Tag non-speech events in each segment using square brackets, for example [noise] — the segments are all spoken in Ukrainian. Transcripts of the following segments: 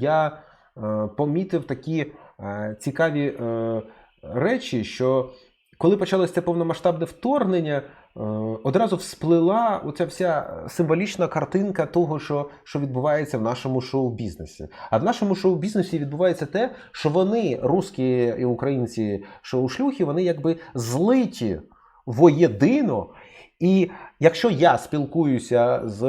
я е, помітив такі е, цікаві е, речі, що коли почалося це повномасштабне вторгнення, одразу всплила оця вся символічна картинка того, що, що відбувається в нашому шоу-бізнесі. А в нашому шоу-бізнесі відбувається те, що вони, русські і українці шоу-шлюхи, вони якби злиті воєдино. І якщо я спілкуюся з.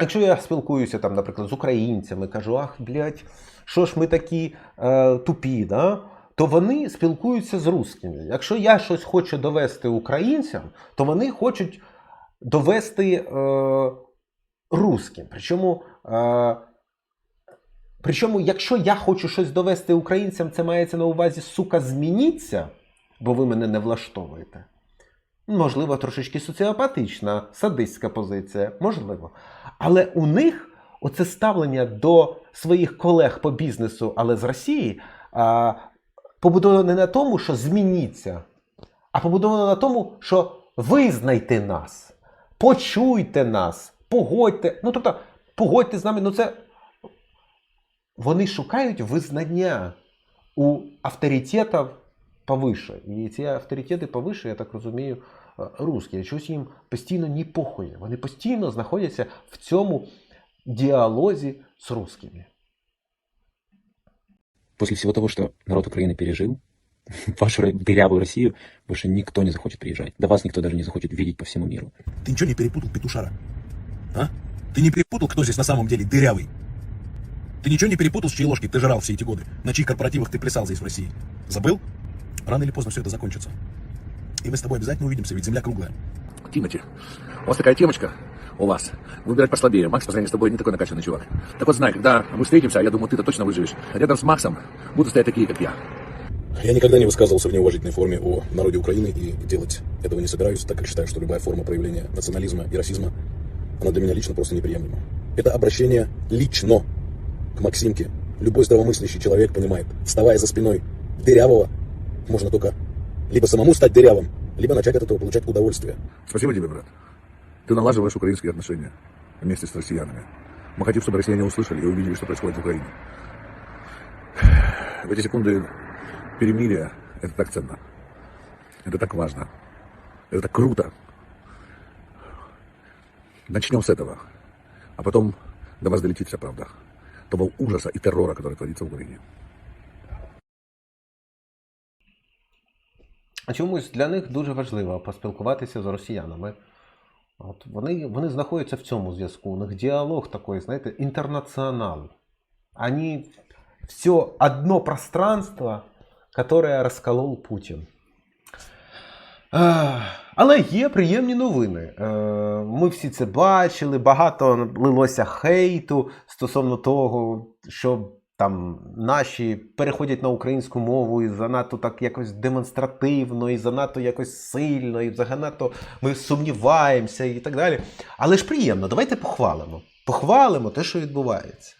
Якщо я спілкуюся там, наприклад, з українцями, кажу, ах, блядь, що ж ми такі е, тупі, да? то вони спілкуються з русскими. Якщо я щось хочу довести українцям, то вони хочуть довести е, русским. Причому, е, причому, якщо я хочу щось довести українцям, це мається на увазі, сука, змініться, бо ви мене не влаштовуєте. Можливо, трошечки соціопатична, садистська позиція, можливо. Але у них оце ставлення до своїх колег по бізнесу, але з Росії, а, побудовано не на тому, що змініться, а побудовано на тому, що визнайте нас, почуйте нас, погодьте. Ну, тобто, погодьте з нами, ну це. Вони шукають визнання у авторитетів повише. І ці авторитети повише, я так розумію, русські. Щось їм постійно не похує. Вони постійно знаходяться в цьому діалозі з русскими. После всего того, что народ Украины пережил, [laughs] в вашу ро- дырявую Россию больше никто не захочет приезжать. Да вас никто даже не захочет видеть по всему миру. Ты ничего не перепутал, петушара? А? Ты не перепутал, кто здесь на самом деле дырявый? Ты ничего не перепутал, с чьей ложки ты жрал все эти годы? На чьих корпоративах ты плясал здесь в России? Забыл? Рано или поздно все это закончится. И мы с тобой обязательно увидимся, ведь земля круглая. Тимати, у вас такая темочка у вас. Выбирать послабее. Макс по сравнению с тобой не такой накачанный чувак. Так вот знай, когда мы встретимся, я думаю, ты-то точно выживешь. Рядом с Максом будут стоять такие, как я. Я никогда не высказывался в неуважительной форме о народе Украины и делать этого не собираюсь, так как считаю, что любая форма проявления национализма и расизма, она для меня лично просто неприемлема. Это обращение лично к Максимке. Любой здравомыслящий человек понимает, вставая за спиной дырявого, можно только либо самому стать дырявым, либо начать от этого получать удовольствие. Спасибо тебе, брат. Ты налаживаешь украинские отношения вместе с россиянами. Мы хотим, чтобы россияне услышали и увидели, что происходит в Украине. В эти секунды перемирия это так ценно. Это так важно. Это так круто. Начнем с этого. А потом до вас долетит вся правда. Того ужаса и террора, который творится в Украине. Чомусь для них дуже важливо поспілкуватися з росіянами. От вони, вони знаходяться в цьому зв'язку. У них діалог такий, знаєте, інтернаціонал. Они все одно пространство, которое розколов Путін. Але є приємні новини. Е, Ми всі це бачили, багато лилося хейту стосовно того, що там наші переходять на українську мову і занадто так якось демонстративно, і занадто якось сильно, і занадто ми сумніваємося і так далі. Але ж приємно, давайте похвалимо. Похвалимо те, що відбувається.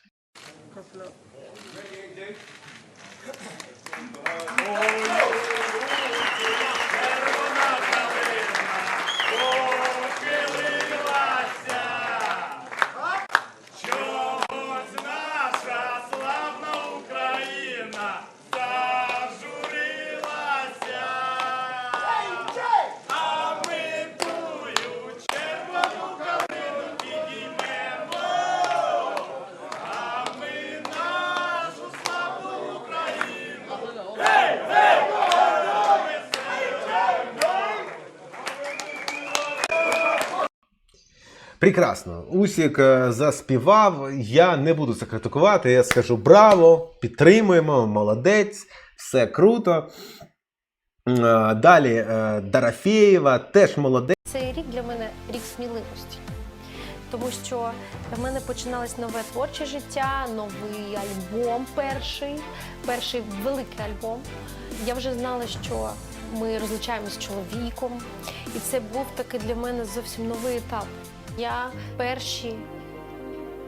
Прекрасно. Усік е, заспівав. Я не буду це критикувати. Я скажу браво, підтримуємо, молодець, все круто. Е, Далі е, Дарафєєва теж молодець. Цей рік для мене рік сміливості, тому що в мене починалось нове творче життя, новий альбом перший, перший великий альбом. Я вже знала, що ми розлучаємося з чоловіком, і це був такий для мене зовсім новий етап. Я перші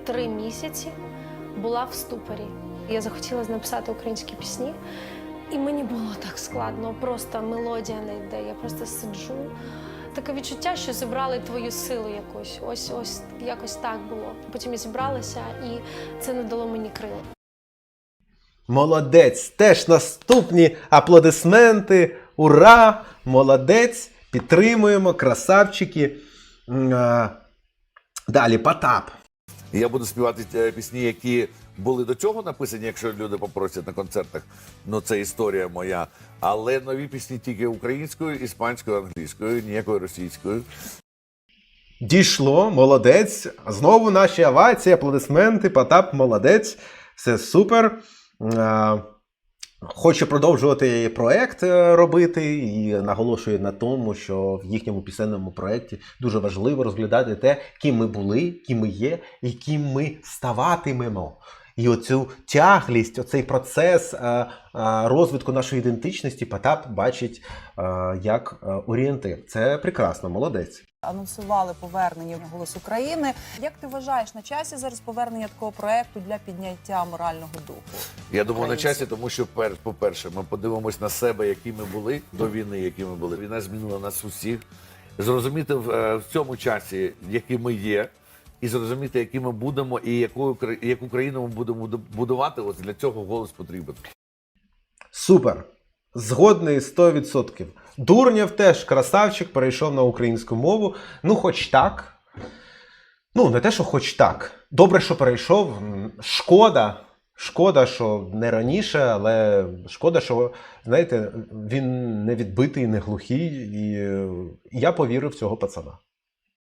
три місяці була в ступорі. Я захотіла написати українські пісні, і мені було так складно. Просто мелодія не йде. Я просто сиджу таке відчуття, що зібрали твою силу якусь. Ось ось якось так було. Потім я зібралася, і це не дало мені крила. Молодець! Теж наступні аплодисменти. Ура! Молодець! Підтримуємо, красавчики. Далі, Потап. Я буду співати е, пісні, які були до цього написані, якщо люди попросять на концертах. Ну це історія моя. Але нові пісні тільки українською, іспанською, англійською, ніякою російською. Дійшло, молодець. Знову наші овації, аплодисменти. Потап, молодець. Все супер. Хоче продовжувати проект е, робити і наголошує на тому, що в їхньому пісенному проєкті дуже важливо розглядати те, ким ми були, ким ми є і ким ми ставатимемо. І оцю тяглість, оцей процес е, е, розвитку нашої ідентичності Потап бачить як орієнтир. Це прекрасно, молодець. Анонсували повернення в голос України. Як ти вважаєш на часі зараз повернення такого проекту для підняття морального духу? Я думаю, на часі, тому що по-перше, ми подивимось на себе, які ми були до війни, які ми були. Війна змінила нас усіх. Зрозуміти в, е, цьому часі, які ми є, і зрозуміти, які ми будемо, і яку, яку країну ми будемо будувати. Ось для цього голос потрібен. Супер. Згодний 100%. Дурнєв теж красавчик, перейшов на українську мову. Ну, хоч так. Ну, не те, що хоч так. Добре, що перейшов. Шкода. Шкода, що не раніше, але шкода, що, знаєте, він не відбитий, не глухий. І е, я повірив в цього пацана.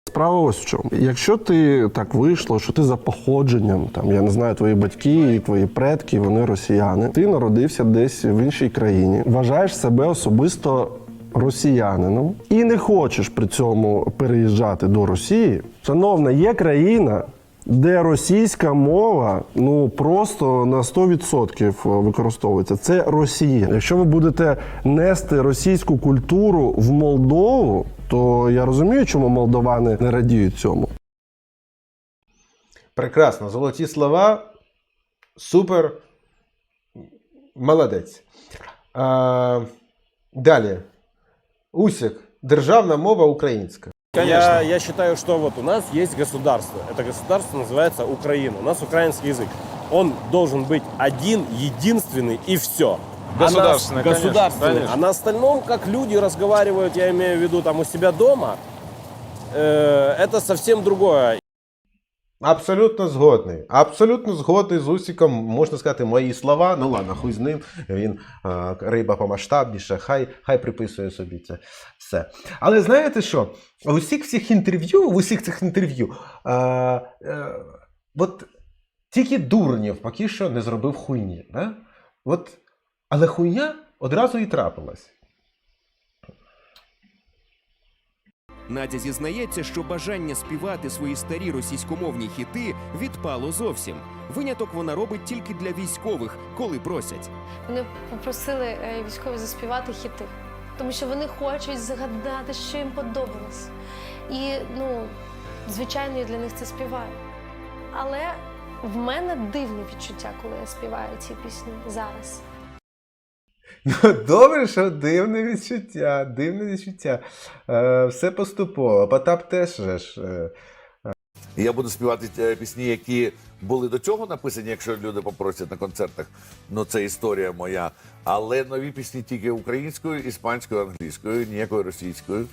Справа ось в чому. Якщо ти так вийшло, що ти за походженням, там я не знаю, твої батьки і твої предки, вони росіяни. Ти народився десь в іншій країні, вважаєш себе особисто росіянином і не хочеш при цьому переїжджати до Росії. Шановна, є країна. Де російська мова ну просто на 100% використовується. Це Росія. Якщо ви будете нести російську культуру в Молдову, то я розумію, чому молдовани не радіють цьому. Прекрасно, золоті слова. Супер. Молодець. А, далі. Усік. Державна мова українська. Я, я считаю, что вот у нас есть государство. Это государство называется Украина. У нас украинский язык. Он должен быть один, единственный и все. Государственный, а на, государственный. конечно, А на остальном, как люди разговаривают, я имею в виду там у себя дома, э, это совсем другое. Абсолютно згодний. Абсолютно згодний з Усіком. Можна сказати, мої слова. Ну ладно, хуй з ним. Він е, риба помасштабніша, хай, хай приписує собі це все. Але знаєте що? В усіх всіх інтерв'ю, в усіх цих інтерв'ю, е, е, от тільки Дурнєв поки що не зробив хуйні. Да? От, але хуйня одразу і трапилась. Надя зізнається, що бажання співати свої старі російськомовні хіти відпало зовсім. Виняток вона робить тільки для військових, коли просять. Вони попросили е, військові заспівати хіти, тому що вони хочуть згадати, що їм подобалось. І ну, звичайно, я для них це співаю. Але в мене дивне відчуття, коли я співаю ці пісні зараз. Ну, [laughs] добре, що дивне відчуття, дивне відчуття. Е, все поступово. Потап теж же ж. Е, я буду співати е, пісні, які були до цього написані, якщо люди попросять на концертах. Ну це історія моя. Але нові пісні тільки українською, іспанською, англійською, ніякою російською.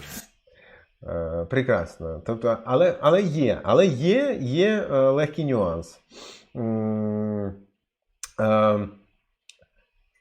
Е, прекрасно. Тобто, але, але є, але є, є е, легкий нюанс.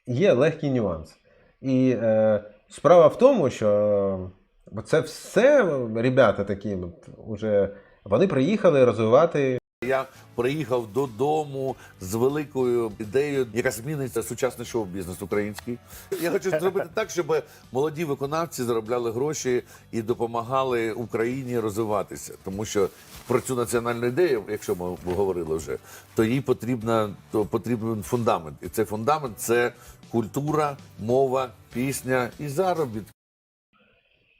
Е, є легкий нюанс. І е, справа в тому, що бо це все ребята такі, от, уже, вони приїхали розвивати Я приїхав додому з великою ідеєю, яка змінить сучасний шоу-бізнес український. Я хочу зробити так, щоб молоді виконавці заробляли гроші і допомагали Україні розвиватися. Тому що про цю національну ідею, якщо ми говорили вже, то їй потрібна то потрібен фундамент. І цей фундамент це культура, мова, пісня і заробіток.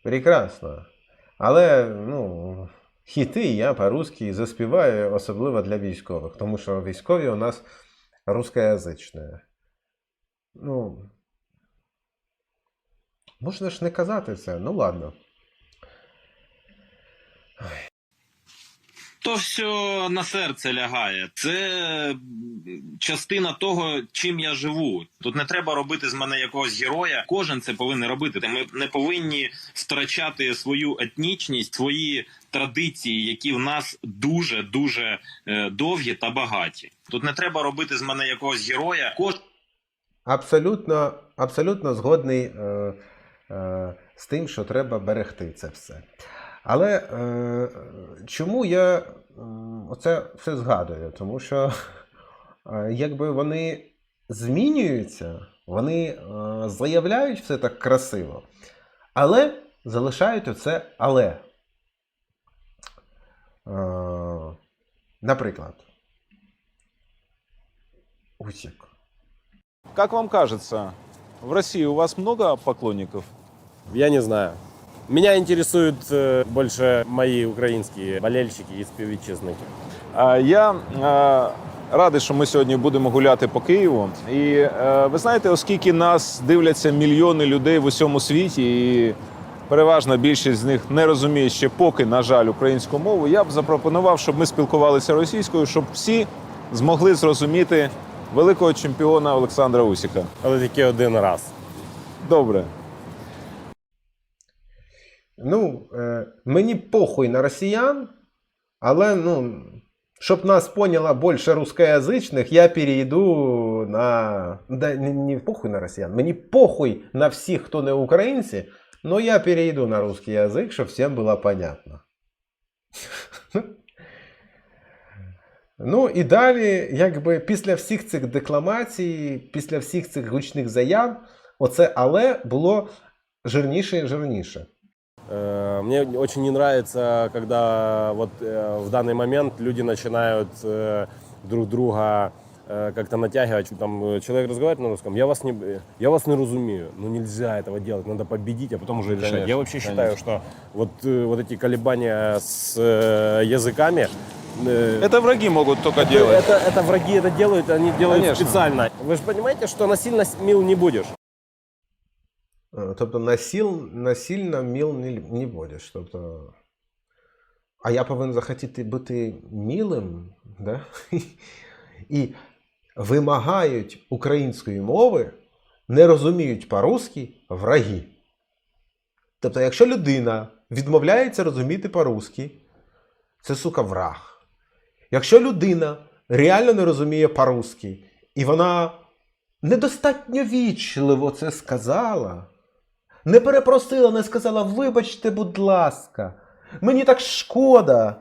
Прекрасно. Але, ну, хіти я по-русски заспіваю, особливо для військових, тому що військові у нас рускоязичні. Ну, можна ж не казати це, ну ладно. То все на серце лягає. Це частина того, чим я живу. Тут не треба робити з мене якогось героя. Кожен це повинен робити. Ми не повинні втрачати свою етнічність, свої традиції, які в нас дуже дуже е, довгі та багаті. Тут не треба робити з мене якогось героя. Кожен Абсолютно, абсолютно згодний е, е, з тим, що треба берегти це все. Але е, чому я м, оце все згадую? Тому що [laughs] е, якби вони змінюються, вони е, заявляють все так красиво, але залишають оце але. Е, наприклад, Усік. Как вам кажется, в России у вас много поклонников? Я не знаю. Меня интересуют э, больше мои украинские болельщики и співвітчизники. А, Я е, радий, що ми сьогодні будемо гуляти по Києву. І е, ви знаєте, оскільки нас дивляться мільйони людей в усьому світі, і переважна більшість з них не розуміє ще поки, на жаль, українську мову, я б запропонував, щоб ми спілкувалися російською, щоб всі змогли зрозуміти великого чемпіона Олександра Усіка. Але тільки один раз. Добре. Ну, е, мені похуй на росіян, але ну, щоб нас поняло більше русскоязичних, я перейду на. Да, не, не похуй на росіян, мені похуй на всіх, хто не українці, но я перейду на русский язик, щоб всім було понятно. Ну і далі, якби після всіх цих декламацій, після всіх цих гучних заяв, оце але було жирніше і жирніше. Э, Мне очень не нравится, когда вот э, в данный момент люди начинают э, друг друга как-то натягивать. Там человек разговаривает на русском, я вас не, я вас не разумею. Ну нельзя этого делать, надо победить, а потом уже решать. Конечно, я вообще считаю, конечно. что вот, вот эти колебания с языками... Это враги могут только это, делать. это, это враги это делают, они делают Конечно. специально. Вы же понимаете, что насильно мил не будешь. Е, Тобто насіл, насильно міл не, не будеш. Тобто. А я повинен захотіти бути мілим, да? [laughs] і вимагають української мови, не розуміють по-русски враги. Тобто, якщо людина відмовляється розуміти по-русски, це сука враг. Якщо людина реально не розуміє по-русски, і вона недостатньо вічливо це сказала, не перепросила, не сказала, вибачте, будь ласка, мені так шкода,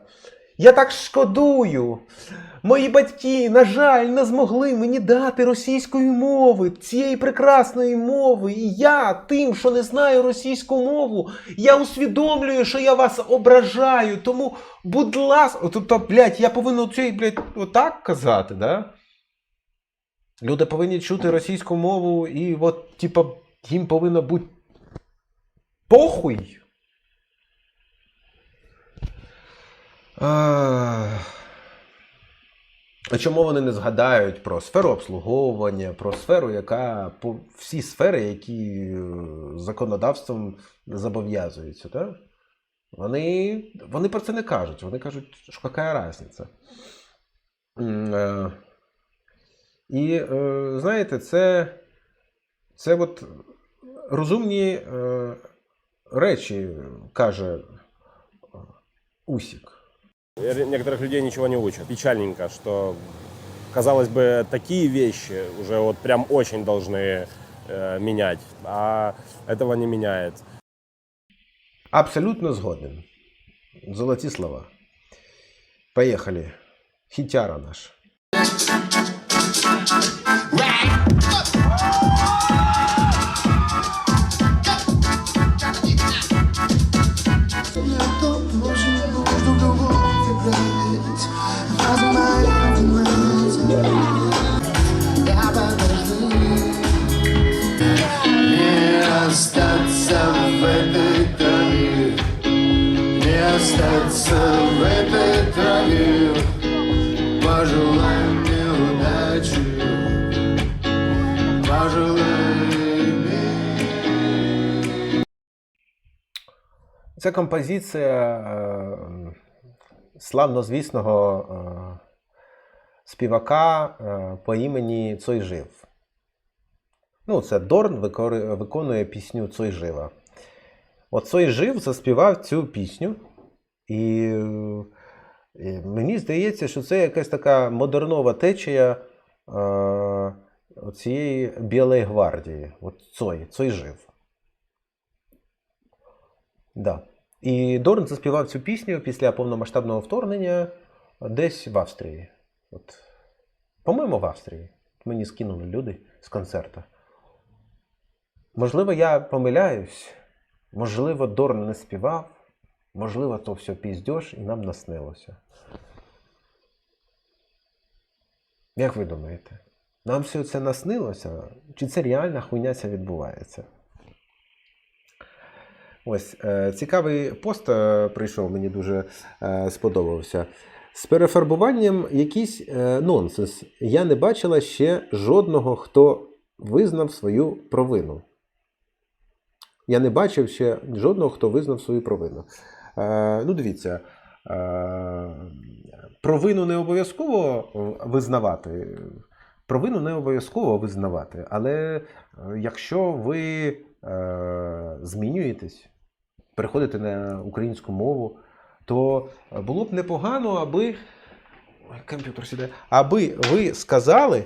я так шкодую. Мої батьки, на жаль, не змогли мені дати російської мови, цієї прекрасної мови. І я, тим, що не знаю російську мову, я усвідомлюю, що я вас ображаю. Тому, будь ласка, тобто, блядь, я повинен цей, блядь, отак казати, да? Люди повинні чути російську мову, і от, типа, їм повинно бути похуй. А... Чому вони не згадають про сферу обслуговування, про сферу, яка по всі сфери, які е, законодавством зобов'язуються, так? Вони, вони про це не кажуть. Вони кажуть, що яка різниця. Е, І е, знаєте, це, це от розумні речі, каже е, Усік. Ре- Некоторых людей ничего не учат. Печальненько, что, казалось бы, такие вещи уже вот прям очень должны э, менять, а этого не меняет. Абсолютно згоден. Золоті слова. Поїхали. Хітяра наш. Остаться в этой траве. Пожелай мне удачи, пожелай. Ця композиція е, славнозвісного е, співака е, по імені Цой Жив. Ну, це Дорн виконує пісню Цой Жива. От Цой Жив заспівав цю пісню, і, е, і мені здається, що це якась така модернова течія е, цієї Білої гвардії. От Цой, Цой Жив. Да. І Дорн заспівав цю пісню після повномасштабного вторгнення десь в Австрії. От. По-моєму, в Австрії. Мені скинули люди з концерту. Можливо, я помиляюсь. Можливо, Дорн не співав. Можливо, то все піздьош і нам наснилося. Як ви думаєте? Нам все це наснилося? Чи це реальна хуйня ця відбувається? Ось е, цікавий пост е, прийшов, мені дуже е, сподобався. З перефарбуванням якийсь нонсенс. Я не бачила ще жодного, хто визнав свою провину. Я не бачив ще жодного, хто визнав свою провину. Е, ну, дивіться, е, провину не обов'язково визнавати. Провину не обов'язково визнавати, але е, якщо ви змінюєтесь, переходите на українську мову, то було б непогано, аби. Комп'ютер сідає. Аби ви сказали,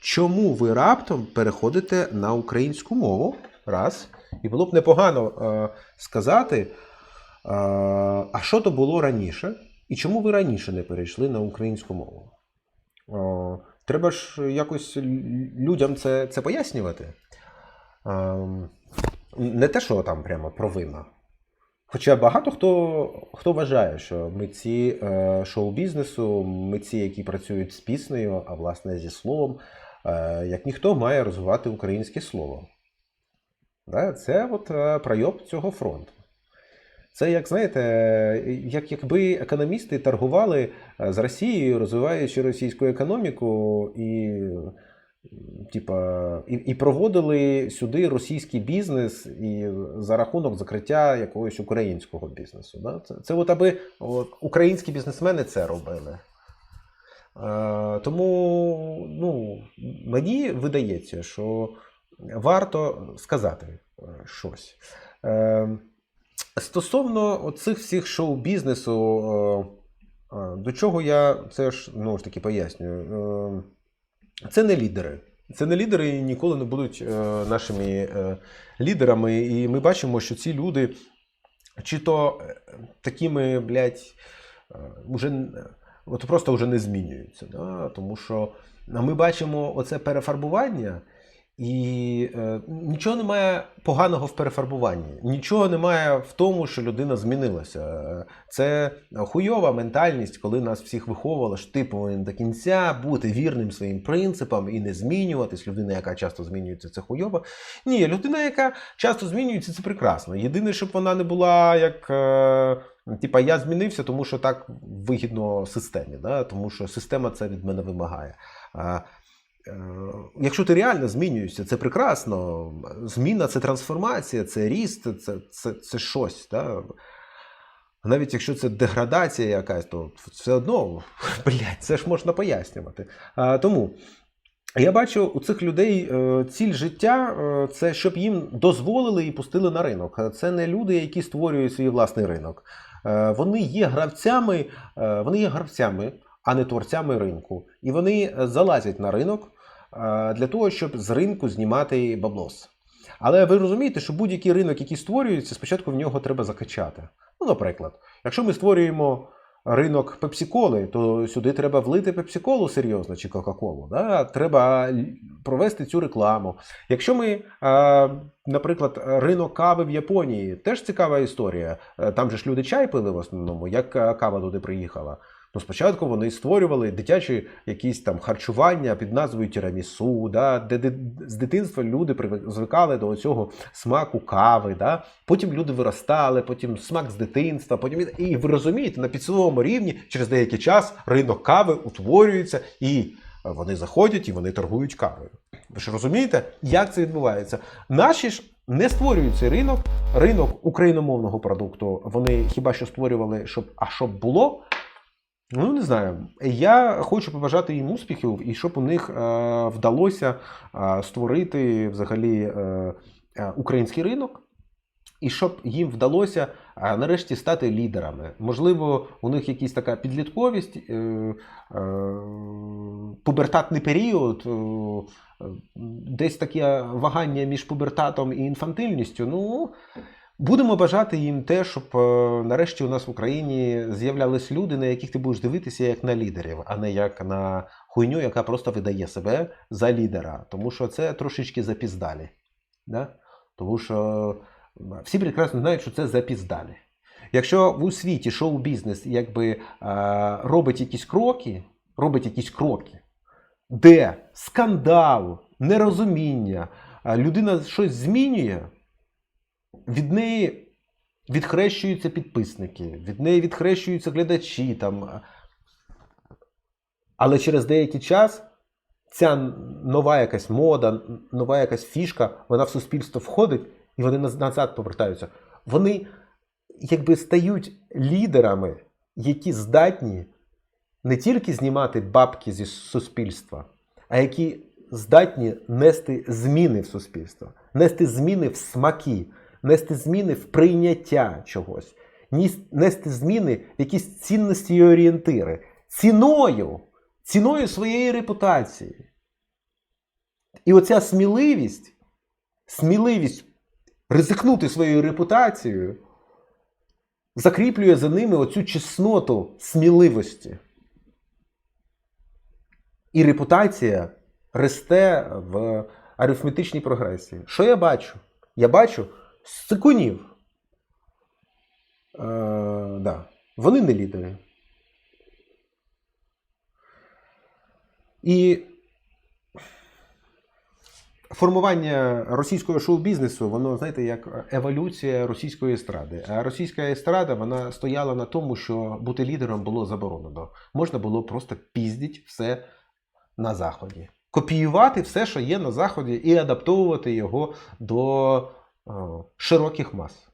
чому ви раптом переходите на українську мову. Раз. І було б непогано сказати, а що то було раніше, і чому ви раніше не перейшли на українську мову. Треба ж якось людям це, це пояснювати. Не те, що там прямо провина. Хоча багато хто, хто вважає, що митці е, шоу-бізнесу, митці, які працюють з піснею, а власне зі словом, е, як ніхто має розвивати українське слово. Це от е, пройоб цього фронту. Це, як знаєте, як якби економісти торгували е, з Росією, розвиваючи російську економіку, і, типа, і, і проводили сюди російський бізнес і за рахунок закриття якогось українського бізнесу. Да? Це, це от аби от, українські бізнесмени це робили. Е, тому ну, мені видається, що варто сказати е, щось. Е, Стосовно цих всіх шоу-бізнесу, е, е, до чого я це ж ну ж таки пояснюю. Е, Це не лідери. Це не лідери і ніколи не будуть нашими лідерами. І ми бачимо, що ці люди чи то такими, блядь, е, уже от просто вже не змінюються. Да? Тому що ми бачимо оце перефарбування. І е, нічого немає поганого в перефарбуванні, нічого немає в тому, що людина змінилася. Це хуйова ментальність, коли нас всіх виховували, що ти повинен до кінця бути вірним своїм принципам і не змінюватись. Людина, яка часто змінюється, це хуйова. Ні, людина, яка часто змінюється, це прекрасно. Єдине, щоб вона не була як. Е, Типа я змінився, тому що так вигідно системі, да? тому що система це від мене вимагає. Е, Якщо ти реально змінюєшся, це прекрасно. Зміна це трансформація, це ріст, це, це, це щось. Да? Навіть якщо це деградація якась, то все одно, [laughs] блядь, це ж можна пояснювати. А, тому я бачу у цих людей е, ціль життя е, це щоб їм дозволили і пустили на ринок. Це не люди, які створюють свій власний ринок. Вони є гравцями, вони є гравцями, а не творцями ринку. І вони е, залазять на ринок е, для того, щоб з ринку знімати баблос. Але ви розумієте, що будь-який ринок, який створюється, спочатку в нього треба закачати. Ну, наприклад, якщо ми створюємо ринок пепсиколи, то сюди треба влити пепсиколу серйозно чи Кока-Колу. Да? Треба провести цю рекламу. Якщо ми, е, наприклад, ринок кави в Японії, теж цікава історія. Там же ж люди чай пили в основному, як кава туди приїхала. Ну, спочатку вони створювали дитячі якісь там харчування під назвою тірамісу, да, де, з дитинства люди звикали до цього смаку кави. Да. Потім люди виростали, потім смак з дитинства, потім і- ви розумієте, на підсвідомому рівні через деякий час ринок кави утворюється і вони заходять і вони торгують кавою. Ви ж розумієте, як це відбувається? Наші ж не створюють цей ринок, ринок україномовного продукту. Вони хіба що створювали, щоб а щоб було. Ну, не знаю. Я хочу побажати їм успіхів і щоб у них е, вдалося е, створити взагалі е, е, український ринок. І щоб їм вдалося а, нарешті стати лідерами. Можливо, у них якась така підлітковість, е, е, пубертатний період, е, е, десь таке вагання між пубертатом і інфантильністю. Ну, будемо бажати їм те, щоб е, нарешті у нас в Україні з'являлись люди, на яких ти будеш дивитися як на лідерів, а не як на хуйню, яка просто видає себе за лідера. Тому що це трошечки запіздалі. Да? Тому що всі прекрасно знають, що це запіздалі. Якщо в світі шоу-бізнес якби е, робить якісь кроки, робить якісь кроки, де скандал, нерозуміння, людина щось змінює, від неї відхрещуються підписники, від неї відхрещуються глядачі. Там. Але через деякий час ця нова якась мода, нова якась фішка, вона в суспільство входить і вони назад повертаються. Вони якби стають лідерами, які здатні не тільки знімати бабки зі суспільства, а які здатні нести зміни в суспільство, нести зміни в смаки, нести зміни в прийняття чогось, нести зміни в якісь цінності і орієнтири ціною, ціною своєї репутації. І оця сміливість, сміливість ризикнути своєю репутацією, закріплює за ними оцю чесноту сміливості. І репутація росте в арифметичній прогресії. Що я бачу? Я бачу сикунів. Е, да. Вони не лідери. І формування російського шоу-бізнесу, воно, знаєте, як еволюція російської естради. А російська естрада вона стояла на тому, що бути лідером було заборонено. Можна було просто піздіть все на заході. Копіювати все, що є на заході, і адаптовувати його до широких мас.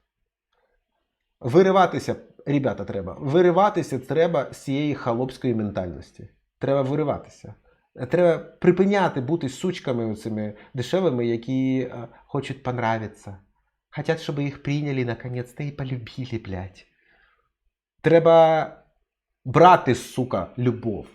Вириватися, ребята, треба. Вириватися треба з цієї халопської ментальності. Треба вириватися. Треба припиняти бути сучками цими дешевими, які е, хочуть понравиться. Хотять, щоб їх прийняли наконець-то і полюбили, блядь. Треба брати, сука, любов.